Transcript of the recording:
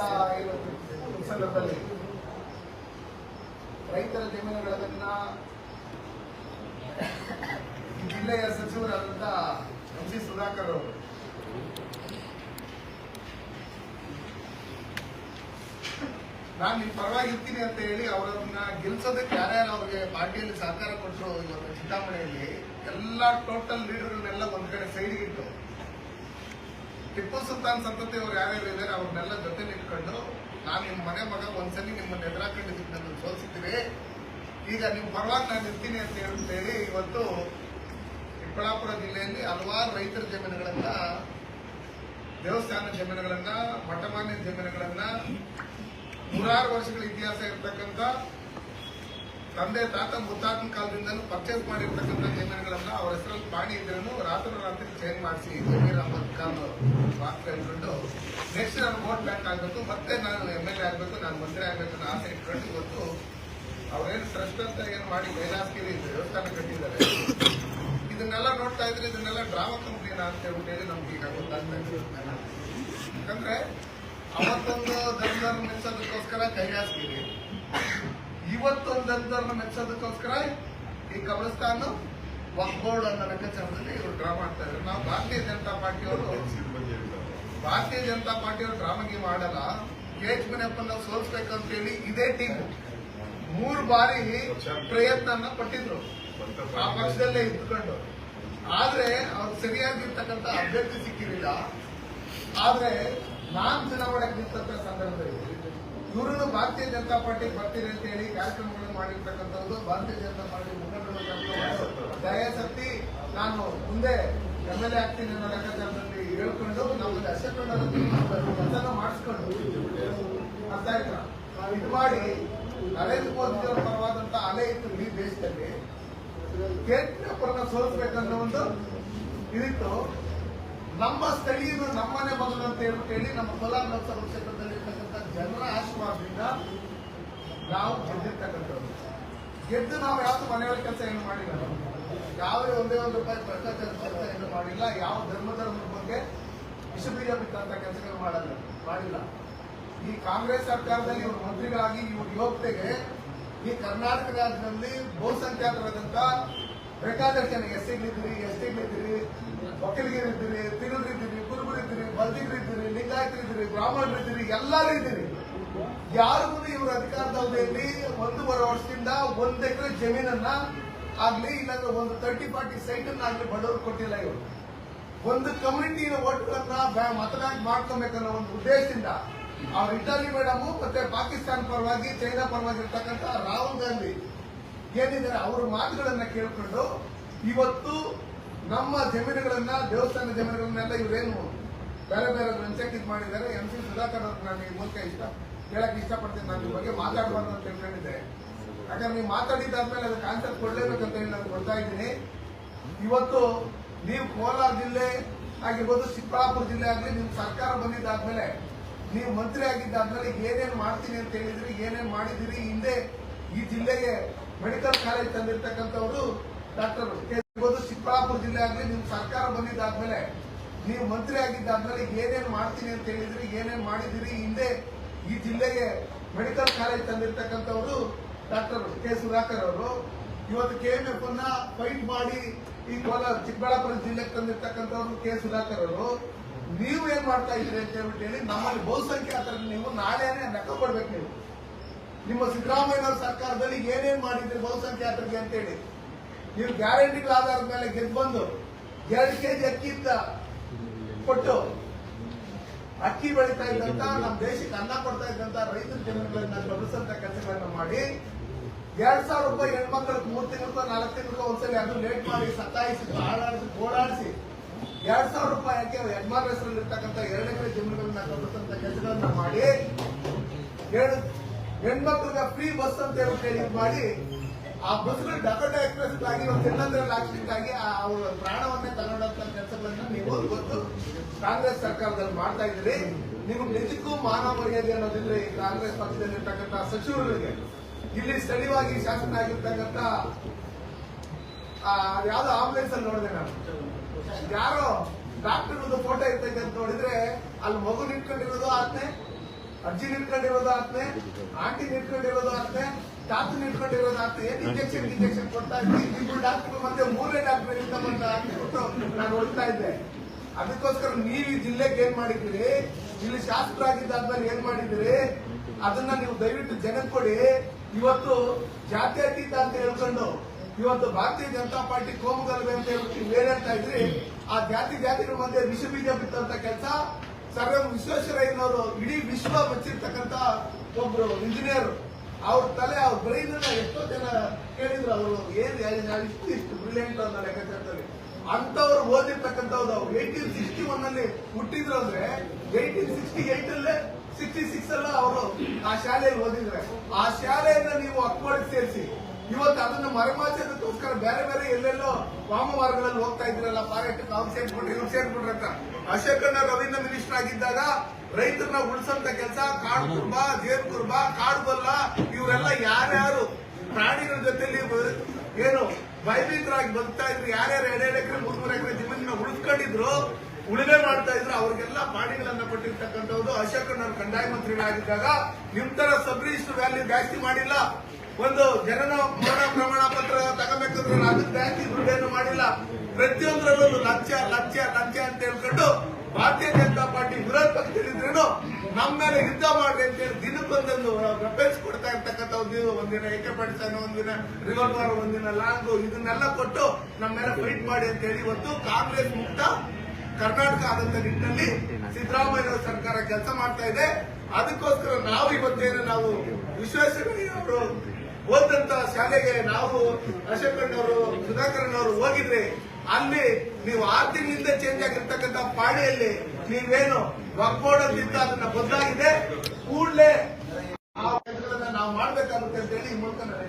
ನಡೆದಂತ ಈ ಸಂದರ್ಭದಲ್ಲಿ ರೈತರ ಜಮೀನುಗಳನ್ನ ಜಿಲ್ಲೆಯ ಸಚಿವರಾದಂತ ಎಂ ಸಿ ಸುಧಾಕರ್ ಅವರು. ನಾನು ನಿಮ್ಮ ಪರವಾಗಿ ಇರ್ತೀನಿ ಅಂತ ಹೇಳಿ ಅವರನ್ನ ಗೆಲ್ಸೋದಕ್ಕೆ ಯಾರ್ಯಾರು ಅವ್ರಿಗೆ ಪಾರ್ಟಿಯಲ್ಲಿ ಸಹಕಾರ ಕೊಟ್ಟರು ಇವತ್ತು ಚಿಂತಾಮಣಿಯಲ್ಲಿ, ಎಲ್ಲ ಟೋಟಲ್ ಲೀಡರ್ಗಳನ್ನೆಲ್ಲ ಒಂದ್ ಕಡೆ ಸೈಡ್ಗೆ ಇಟ್ಟು ಟಿಪ್ಪು ಸುಲ್ತಾನ್ ಸಂತತಿ ಅವ್ರು ಯಾರ್ಯಾರು ಇದ್ದಾರೆ ಅವ್ರನ್ನೆಲ್ಲ ಜೊತೆ ನಿಂತ್ಕೊಂಡು ನಾನು ನಿಮ್ಮ ಮನೆ ಮಗ ಒಂದ್ಸಲಿ ನಿಮ್ಮನ್ನ ಎದುರಾಕೊಂಡಿದ್ದೀನಿ ನನ್ನ ಸೋಲಿಸಿದ್ದೀರಿ ಈಗ ನಿಮ್ಮ ಪರವಾಗಿ ನಾನು ಇರ್ತೀನಿ ಅಂತ ಹೇಳಿ ಇವತ್ತು ಚಿಕ್ಕಬಳ್ಳಾಪುರ ಜಿಲ್ಲೆಯಲ್ಲಿ ಹಲವಾರು ರೈತರ ಜಮೀನುಗಳನ್ನ, ದೇವಸ್ಥಾನ ಜಮೀನುಗಳನ್ನ ಮಠಮಾನ್ಯ ಜಮೀನುಗಳನ್ನ, ನೂರಾರು ವರ್ಷಗಳ ಇತಿಹಾಸ ಇರತಕ್ಕಂಥ ತಂದೆ ತಾತ ಮುತ್ತಾತನ ಕಾಲದಿಂದಲೂ ಪರ್ಚೇಸ್ ಮಾಡಿರ್ತಕ್ಕಂಥ ಜಮೀನುಗಳನ್ನ ಅವರ ಹೆಸರಲ್ಲಿ ಪಾಣಿ ಇದ್ರೂ ರಾತ್ರಿ ರಾತ್ರಿ ಚೇಂಜ್ ಮಾಡಿಸಿ ಜಮೀರ್ ಅಹಮದ್ ಖಾನ್ ಪಾತ್ರ ಇಟ್ಕೊಂಡು ನೆಕ್ಸ್ಟ್ ನಾನು ವೋಟ್ ಬ್ಯಾಂಕ್ ಆಗಬೇಕು, ಮತ್ತೆ ನಾನು ಎಂ ಎಲ್ ಎ ಆಗಬೇಕು, ನಾನು ಮಂತ್ರಿ ಆಗಬೇಕು ಆಸೆ ಇಟ್ಕೊಂಡು ಇವತ್ತು ಅವರೇನು ಟ್ರಸ್ಟ್ ಅಂತ ಏನು ಮಾಡಿ ಕೈಲಾಸಗಿರಿ ದೇವಸ್ಥಾನ ಕಟ್ಟಿದ್ದಾರೆ. ಇದನ್ನೆಲ್ಲ ನೋಡ್ತಾ ಇದ್ರೆ ಇದನ್ನೆಲ್ಲ ಡ್ರಾಮಾ ಕಂಪ್ನಿನ ಅಂತ ಹೇಳ್ಬಿಟ್ಟು ನಮ್ಗೆ ಈಗ ಗೊತ್ತಾಗ್ತಾ ಇದೆ. ಯಾಕಂದ್ರೆ ಅವತ್ತೊಂದು ಧರ್ಮದವ್ರನ್ನ ಮೆಚ್ಚೋದಕ್ಕೋಸ್ಕರ ಕೈಲಾಸಗಿರಿ. ಇವತ್ತೊಂದು ದಂಧರ್ನ ಮೆಚ್ಚೋದಕ್ಕೋಸ್ಕರ ಈ ಕಬ್ರಸ್ತಾನ ವಕ್ ಬೋರ್ಡ್ ಅನ್ನೋ ಲೆಕ್ಕಾಚಾರದಲ್ಲಿ ಇವರು ಡ್ರಾ ಮಾಡ್ತಾ ಇದ್ದಾರೆ ನಾವು ಭಾರತೀಯ ಜನತಾ ಪಾರ್ಟಿಯವರು ಭಾರತೀಯ ಜನತಾ ಪಾರ್ಟಿಯವರು ಡ್ರಾಮಾಗಿ ಮಾಡಲ್ಲ ಕೆ ಎಚ್ ಮುನಿಯಪ್ಪನ ಸೋಲ್ಸ್ಬೇಕಂತ ಹೇಳಿ ಇದೇ ಟೀಮ್ ಮೂರು ಬಾರಿ ಪ್ರಯತ್ನ ಪಟ್ಟಿದ್ರು. ಆ ಪಕ್ಷದಲ್ಲೇ ಇದ್ಕೊಂಡು ಆದ್ರೆ ಅವ್ರು ಸರಿಯಾಗಿರ್ತಕ್ಕಂಥ ಅಭ್ಯರ್ಥಿ ಸಿಕ್ಕಿರಲಿಲ್ಲ. ಆದ್ರೆ ನಾನ್ ಚುನಾವಣೆಗೆ ನಿಂತ ಸಂದರ್ಭದಲ್ಲಿ ಇವರು ಭಾರತೀಯ ಜನತಾ ಪಾರ್ಟಿ ಬರ್ತೀರಿ ಅಂತ ಹೇಳಿ ಕಾರ್ಯಕ್ರಮಗಳನ್ನು ಮಾಡಿರ್ತಕ್ಕಂಥದ್ದು ಭಾರತೀಯ ಜನತಾ ಪಾರ್ಟಿ ಮುಖಂಡರು ದಯಾಸಕ್ತಿ ನಾನು ಮುಂದೆ ಎಂ ಎಲ್ ಎ ಆಗ್ತೀನಿ ಅನ್ನೋ ಲೆಕ್ಕಾಚಾರದಲ್ಲಿ ಹೇಳ್ಕೊಂಡು ನಮ್ಮ ಅಶೋಕ್ ಕೆಲಸ ಮಾಡಿಸ್ಕೊಂಡು ಅರ್ಥ ಆಯ್ತಾ? ಇದು ಮಾಡಿ ನರೇಂದ್ರ ಮೋದಿ ಅವರ ಪರವಾದಂತ ಅಲೆ ಇತ್ತು ಇಡೀ ದೇಶದಲ್ಲಿ. ಕೇಂದ್ರಪುರನ ಸೋಲಿಸ್ಬೇಕನ್ನೋ ಒಂದು ಇದಿತ್ತು. ನಮ್ಮ ಸ್ಥಳೀಯರು ನಮ್ಮನೆ ಮಗನು ಅಂತ ಹೇಳ್ಬಿಟ್ಟು ಹೇಳಿ ನಮ್ಮ ಕೋಲಾರ ಲೋಕಸಭಾ ಕ್ಷೇತ್ರದಲ್ಲಿ ಜನರ ಆಶೀರ್ವಾದದಿಂದ ನಾವು ಗೆದ್ದಿರ್ತಕ್ಕಂಥದ್ದು. ಗೆದ್ದು ನಾವು ಯಾವ್ದು ಮನೆಯೊಳಗೆ ಕೆಲಸ ಏನು ಮಾಡಿಲ್ಲ. ಯಾವುದೇ ಒಂದೇ ಒಂದು ರೂಪಾಯಿ ಭ್ರಷ್ಟಾಚಾರ ಕೆಲಸ ಏನು ಮಾಡಿಲ್ಲ. ಯಾವ ಧರ್ಮ ಧರ್ಮದ ಬಗ್ಗೆ ವಿಷ ಬೀಜ ಬಿಟ್ಟಂತ ಕೆಲಸಗಳು ಮಾಡಲ್ಲ, ಮಾಡಿಲ್ಲ. ಈ ಕಾಂಗ್ರೆಸ್ ಸರ್ಕಾರದಲ್ಲಿ ಇವರು ಮಂತ್ರಿಗಳಾಗಿ ಇವರು ಯುವಕರಿಗೆ ಈ ಕರ್ನಾಟಕ ರಾಜ್ಯದಲ್ಲಿ ಬಹುಸಂಖ್ಯಾತರಾದಂತ ಬೇಕಾದಷ್ಟು ಜನ ಎಸ್ ಟಿಗಳಿದ್ದೀರಿ ಎಸ್ ಟಿಗಳಿದ್ದೀರಿ ಒಕ್ಕಲಿಗರಿದ್ದೀರಿ ತಿರುಗರಿದ್ದೀರಿ, ಕುರುಬರಿದ್ದೀರಿ, ಬಲ್ದಿಗರಿದ್ದೀರಿ, ಲಿಂಗಾಯತರಿದ್ದೀರಿ, ಬ್ರಾಹ್ಮಣರಿದ್ದೀರಿ, ಎಲ್ಲರೂ ಇದ್ದೀರಿ. ಯಾರು ಮುಂದೆ ಇವರು ಅಧಿಕಾರದ ಅವಧಿಯಲ್ಲಿ ಒಂದೂವರೆ ವರ್ಷದಿಂದ ಒಂದ್ ಎಕರೆ ಜಮೀನನ್ನ ಆಗ್ಲಿ, ಇಲ್ಲಾಂದ್ರೆ ಒಂದು ತರ್ಟಿ ಫಾರ್ಟಿ ಸೈಟ್ ಆಗ್ಲಿ ಬಡವರು ಕೊಟ್ಟಿಲ್ಲ ಇವರು. ಒಂದು ಕಮ್ಯುನಿಟಿಯ ಓಟ್ಗಳನ್ನ ಮತದಾನ ಮಾಡ್ಕೊಬೇಕನ್ನೋ ಒಂದು ಉದ್ದೇಶದಿಂದ ಆ ಇಟಲಿ ಮೇಡಮ್ ಮತ್ತೆ ಪಾಕಿಸ್ತಾನ ಪರವಾಗಿ, ಚೈನಾ ಪರವಾಗಿ ಇರ್ತಕ್ಕಂಥ ರಾಹುಲ್ ಗಾಂಧಿ ಏನಿದ್ದಾರೆ, ಅವರ ಮಾತುಗಳನ್ನ ಕೇಳ್ಕೊಂಡು ಇವತ್ತು ನಮ್ಮ ಜಮೀನುಗಳನ್ನ, ದೇವಸ್ಥಾನ ಜಮೀನುಗಳನ್ನೆಲ್ಲ ಇವರೇನು ಬೇರೆ ಬೇರೆ ವಂಚಕ್ಕೆ ಇದು ಮಾಡಿದ್ದಾರೆ. ಎಂ ಸಿ ಸುಧಾಕರ್ ಅವ್ರು ನಾನು ಈ ಮೂಲಕ ಇಷ್ಟ. ಹೇಳಕ್ ಇಷ್ಟಪಡ್ತೀನಿ. ನಾನು ಬಗ್ಗೆ ಮಾತಾಡಬಾರ್ದು ಅಂತ ಹೇಳ್ಕೊಂಡಿದ್ದೆ ಯಾಕಂದ್ರೆ ನೀವು ಮಾತಾಡಿದ್ದಾದ್ಮೇಲೆ ಅದಕ್ಕೆ ಆನ್ಸರ್ ಕೊಡ್ಲೇಬೇಕಂತ ಹೇಳಿ ನಾನು ಕೊಡ್ತಾ ಇದ್ದೀನಿ. ಇವತ್ತು ನೀವು ಕೋಲಾರ ಜಿಲ್ಲೆ ಆಗಿರ್ಬೋದು ಚಿಕ್ಕಬಳ್ಳಾಪುರ ಜಿಲ್ಲೆ ಆಗಲಿ ನಿಮ್ ಸರ್ಕಾರ ಬಂದಿದ್ದಾದ್ಮೇಲೆ, ನೀವು ಮಂತ್ರಿ ಆಗಿದ್ದಾದ್ಮೇಲೆ ಏನೇನು ಮಾಡ್ತೀನಿ ಅಂತ ಹೇಳಿದ್ರಿ, ಏನೇನು ಮಾಡಿದಿರಿ ಹಿಂದೆ ಈ ಜಿಲ್ಲೆಗೆ ಮೆಡಿಕಲ್ ಕಾಲೇಜ್ ತಂದಿರ್ತಕ್ಕಂಥವ್ರು ಡಾಕ್ಟರ್ ಇರ್ಬೋದು ಚಿಕ್ಕಬಳ್ಳಾಪುರ ಜಿಲ್ಲೆ ಆಗಲಿ ನಿಮ್ ಸರ್ಕಾರ ಬಂದಿದ್ದಾದ್ಮೇಲೆ, ನೀವು ಮಂತ್ರಿ ಆಗಿದ್ದಾದ್ಮೇಲೆ ಏನೇನು ಮಾಡ್ತೀನಿ ಅಂತ ಹೇಳಿದ್ರಿ, ಏನೇನು ಮಾಡಿದಿರಿ ಹಿಂದೆ ಈ ಜಿಲ್ಲೆಗೆ ಮೆಡಿಕಲ್ ಕಾಲೇಜ್ ತಂದಿರ್ತಕ್ಕಂಥವರು ಡಾಕ್ಟರ್ ಕೆ ಸುಧಾಕರ್ ಅವರು. ಇವತ್ತು ಕೆ ಎಂ ಎಫ್ ಅನ್ನ ಫೈಟ್ ಮಾಡಿ ಈ ಕೋಲಾರ ಚಿಕ್ಕಬಳ್ಳಾಪುರ ಜಿಲ್ಲೆಗೆ ತಂದಿರ್ತಕ್ಕಂಥವ್ರು ಕೆ ಸುಧಾಕರ್ ಅವರು. ನೀವು ಏನ್ ಮಾಡ್ತಾ ಇದ್ರಿ ಅಂತ ಹೇಳ್ಬಿಟ್ಟು ಹೇಳಿ, ನಮ್ಮಲ್ಲಿ ಬಹುಸಂಖ್ಯಾತ ನೀವು ನಾಳೆನೆ ಲೆಕ್ಕ ಕೊಡ್ಬೇಕು ನೀವು. ನಿಮ್ಮ ಸಿದ್ದರಾಮಯ್ಯನವರ ಸರ್ಕಾರದಲ್ಲಿ ಏನೇನ್ ಮಾಡಿದ್ರಿ ಬಹುಸಂಖ್ಯಾತರಿಗೆ ಅಂತೇಳಿ ನೀವು ಗ್ಯಾರಂಟಿಗಳ ಆಧಾರದ ಮೇಲೆ ಗೆದ್ದು ಬಂದು ಎರಡು ಕೆಜಿ ಅಕ್ಕಿ ಕೊಟ್ಟು ಅಕ್ಕಿ ಬೆಳೀತಾ ಇದ್ದಂತ ನಮ್ಮ ದೇಶಕ್ಕೆ ಅನ್ನ ಕೊಡ್ತಾ ಇದ್ದಂತ ರೈತರ ಜಮೀನುಗಳನ್ನ ಗಮನಿಸಂತ ಕೆಲಸಗಳನ್ನ ಮಾಡಿ, ಎರಡ್ ಸಾವಿರ ರೂಪಾಯಿ ಹೆಣ್ಮಕ್ಳಿಗೆ ಮೂರ್ ತಿಂಗಳ ನಾಲ್ಕು ತಿಂಗಳ ಒಂದ್ಸಲಿ ಅದು ಲೇಟ್ ಮಾಡಿ ಸತಾಯಿಸಿ, ಹಾಳಾಡಿಸಿ ಓಡಾಡಿಸಿ ಎರಡ್ ಸಾವಿರ ರೂಪಾಯಿ ಹಾಕಿ ಹೆಣ್ಮಕ್ಳ ಹೆಸರಲ್ಲಿ ಇರ್ತಕ್ಕಂಥ ಎರಡು ಎಕರೆ ಜಮೀನುಗಳನ್ನ ಗಮನಿಸಂತ ಕೆಲಸಗಳನ್ನ ಮಾಡಿ ಹೆಣ್ಮಕ್ಳಿಗೆ ಫ್ರೀ ಬಸ್ ಅಂತ ಹೇಳಿ ಮಾಡಿ ಆ ಬಸ್ಗಳು ಡಕೋಟಾ ಎಕ್ಸ್ಪ್ರೆಸ್ ಆಗಿ ಆಗಿ ಆ ಅವ್ರ ಪ್ರಾಣವನ್ನೇ ತಗೊಂಡಂತ ಕೆಲಸಗಳನ್ನ ನೀವು ಗೊತ್ತು ಕಾಂಗ್ರೆಸ್ ಸರ್ಕಾರದಲ್ಲಿ ಮಾಡ್ತಾ ಇದ್ರಿ ನಿಮ್ಗೆ ನಿಜಕ್ಕೂ ಮಾನವ ಮರ್ಯಾದೆ ಅನ್ನೋದಿಲ್ಲ ಈ ಕಾಂಗ್ರೆಸ್ ಪಕ್ಷದಲ್ಲಿ ಸಚಿವರುಗಳಿಗೆ ಸಚಿವರಿಗೆ ಇಲ್ಲಿ ಸ್ಥಳೀಯವಾಗಿ ಶಾಸನ ಆಗಿರ್ತಕ್ಕಂಥ ಆ, ಯಾವ್ದೋ ಆಂಬುಲೆನ್ಸ್ ಅಲ್ಲಿ ನೋಡಿದೆ ನಾನು. ಯಾರೋ ಡಾಕ್ಟರ್ ಫೋಟೋ ಇರ್ತೈತೆ ಅಂತ ನೋಡಿದ್ರೆ ಅಲ್ಲಿ ಮಗು ನಿಂತ್ಕೊಂಡಿರೋದು ಆತ್ಮೆ ಅಜ್ಜಿ ನಿಂತ್ಕೊಂಡಿರೋದು ಆತ್ನೆ ಆಂಟಿ ನಿಂತ್ಕೊಂಡಿರೋದು ಆತ್ನೆ ತಾತ ಇಟ್ಕೊಂಡಿರೋ ಡಾಕ್ಟರ್ ಏನ್ ಇಂಜೆಕ್ಷನ್ ಇಂಜೆಕ್ಷನ್ ಕೊಡ್ತಾ ಇದ್ವಿ ಇಬ್ರು ಡಾಕ್ಟರ್ ಮತ್ತೆ ಮೂರನೇ ಡಾಕ್ಟರ್ ಇಂದ ಅಂತ ನಾನು ಹೊಡ್ತಾ ಇದ್ದೆ. ಅದಕ್ಕೋಸ್ಕರ ನೀವು ಈ ಜಿಲ್ಲೆಗೆ ಏನ್ ಮಾಡಿದ್ದೀರಿ? ಇಲ್ಲಿ ಶಾಸಕರಾಗಿದ್ದಾದ್ಮೇಲೆ ಏನ್ ಮಾಡಿದ್ದೀರಿ? ಅದನ್ನ ನೀವು ದಯವಿಟ್ಟು ಜನಕ್ಕೆ ಕೊಡಿ. ಇವತ್ತು ಜಾತ್ಯತೀತ ಅಂತ ಹೇಳ್ಕೊಂಡು ಇವತ್ತು ಭಾರತೀಯ ಜನತಾ ಪಾರ್ಟಿ ಕೋಮುಗಲಭೆ ಅಂತ ಹೇಳ್ಬಿಟ್ಟು ನೀವು ಏನ್ ಹೇಳ್ತಾ ಇದ್ರಿ? ಆ ಜಾತಿ ಜಾತಿಗಳ ಮಧ್ಯೆ ವಿಷ ಬೀಜ ಬಿತ್ತಂತ ಕೆಲಸ? ಸರ್ ಎಂ ವಿಶ್ವೇಶ್ವರಯ್ಯನವರು ಇಡೀ ವಿಶ್ವ ಮೆಚ್ಚಿರ್ತಕ್ಕಂತ ಒಬ್ರು ಇಂಜಿನಿಯರ್ ಅವ್ರ ತಲೆ, ಅವ್ರ ಬ್ರೈನ್ ಎಷ್ಟೋ ಜನ ಕೇಳಿದ್ರು ಅವರು, ಏನ್ ಇಷ್ಟು ಇಷ್ಟು ಬ್ರಿಲಿಯಂಟ್ ಅಂತ ಲೆಕ್ಕಾಚಾರದಲ್ಲಿ. ಅಂತವ್ರು ಓದಿರ್ತಕ್ಕಂಥವ್ರು, ಅವ್ರು ಏಯ್ಟೀನ್ ಸಿಕ್ಸ್ಟಿ ಒನ್ ಅಲ್ಲಿ ಹುಟ್ಟಿದ್ರು ಅಂದ್ರೆ ಏಯ್ಟೀನ್ ಸಿಕ್ಸ್ಟಿ ಏಟ್ ಅಲ್ಲೇ ಸಿಕ್ಸ್ಟಿ ಸಿಕ್ಸ್ ಅಲ್ಲ ಅವರು ಆ ಶಾಲೆಯಲ್ಲಿ ಓದಿದ್ರೆ. ಆ ಶಾಲೆಯನ್ನ ನೀವು ಅಕ್ಬೋರ್ಡ್ ಸೇರಿಸಿ ಇವತ್ತು ಅದನ್ನ ಮರೆಮಾಚೋದಕ್ಕೋಸ್ಕರ ಬೇರೆ ಬೇರೆ ಎಲ್ಲೆಲ್ಲೋ ವಾಮಮಾರ್ಗಗಳಲ್ಲಿ ಹೋಗ್ತಾ ಇದ್ರಲ್ಲ ಪಾರೆಟ್ ಅವ್ರು ಸೇರ್ಕೊಂಡು ಇವ್ರು ಸೇರ್ಕೊಂಡ್ರೆ ಅಂತ. ಅಶೋಕಣ್ಣ ರವೀಂದ್ರ ಮಿನಿಸ್ಟರ್ ಆಗಿದ್ದಾಗ ರೈತರನ್ನ ಉಳಿಸಂತ ಕೆಲಸ, ಕಾಡು ಕುರ್ಬ, ಜೇನು ಕುರ್ಬ, ಕಾಡು ಬಲ್ಲ, ಇವರೆಲ್ಲ ಯಾರ್ಯಾರು ಪ್ರಾಣಿಗಳ ಜೊತೆಲಿ ಏನು ಭಯಭೀತರಾಗಿ ಬದುಕ್ತಾ ಇದ್ರು, ಯಾರ್ಯಾರು ಎರಡೆರಡು ಎಕರೆ ಮೂರ್ ಮೂರು ಎಕರೆ ಜಮೀನ ಉಳಿಸ್ಕೊಂಡಿದ್ರು, ಉಳಿಮೆ ಮಾಡ್ತಾ ಇದ್ರು, ಅವ್ರಿಗೆಲ್ಲ ಪಾಣಿಗಳನ್ನ ಕೊಟ್ಟಿರ್ತಕ್ಕಂಥದ್ದು ಅಶೋಕಣ್ಣ ಕಂದಾಯ ಮಂತ್ರಿಗಳಾಗಿದ್ದಾಗ ನಿಮ್ ತರ ಸಬ್ ರಿಜಿಸ್ಟರ್ ವ್ಯಾಲ್ಯೂ ಜಾಸ್ತಿ ಮಾಡಿಲ್ಲ. ಒಂದು ಜನನ ಮರಣ ಪ್ರಮಾಣ ಪತ್ರ ತಗೋಬೇಕಂದ್ರೆ ಅದಕ್ಕೆ ಜಾಸ್ತಿ ದುಡ್ಡೇನು ಮಾಡಿಲ್ಲ. ಪ್ರತಿಯೊಂದರಲ್ಲೂ ಲಂಚ ಲಂಚ ಲಂಚ ಅಂತ ಹೇಳ್ಕೊಂಡು ಭಾರತೀಯ ಜನತಾ ಪಾರ್ಟಿ ವಿರೋಧ ಪಕ್ಷದಲ್ಲಿದ್ರೇನು ನಮ್ಮ ಮೇಲೆ ಯುದ್ಧ ಮಾಡ್ರಿ ಅಂತ ಹೇಳಿ ದಿನಕ್ಕೊಂದೊಂದು ವೆಪನ್ಸ್ ಕೊಡ್ತಾ ಇರ್ತಕ್ಕಂಥ ಒಂದು ಒಂದಿನ ಏಕೆ ಪಡಿಸ್ತಾನೆ ಒಂದಿನ ರಿವಾಲ್ವರ್ ಒಂದಿನ ಲಾಂಗು ಇದನ್ನೆಲ್ಲ ಕೊಟ್ಟು ನಮ್ಮ ಮೇಲೆ ಫೈಟ್ ಮಾಡಿ ಅಂತ ಹೇಳಿ ಇವತ್ತು ಕಾಂಗ್ರೆಸ್ ಮುಕ್ತ ಕರ್ನಾಟಕ ಆದಂತ ನಿಟ್ಟಿನಲ್ಲಿ ಸಿದ್ದರಾಮಯ್ಯ ಸರ್ಕಾರ ಕೆಲಸ ಮಾಡ್ತಾ ಇದೆ. ಅದಕ್ಕೋಸ್ಕರ ನಾವು ಇವತ್ತೇನು ನಾವು ವಿಶ್ವೇಶ್ವರಯ್ಯ ಅವರು ಓದಂತ ಶಾಲೆಗೆ ನಾವು ಅಶೋಕಣ್ಣವರು ಸುಧಾಕರನ್ ಅವರು ಹೋಗಿದ್ರೆ ಅಲ್ಲಿ ನೀವು ಆರು ತಿಂಗಳಿಂದ ಚೇಂಜ್ ಆಗಿರ್ತಕ್ಕಂಥ ಪಾಡಿಯಲ್ಲಿ ನೀವೇನು ಇತ್ತು ಅದನ್ನ ಬದಲಾಗಿದೆ ಕೂಡಲೇ ಆ ನಾವು ಮಾಡ್ಬೇಕಾಗುತ್ತೆ ಅಂತ ಹೇಳಿ ಈ ಮೂಲಕ ನಾನು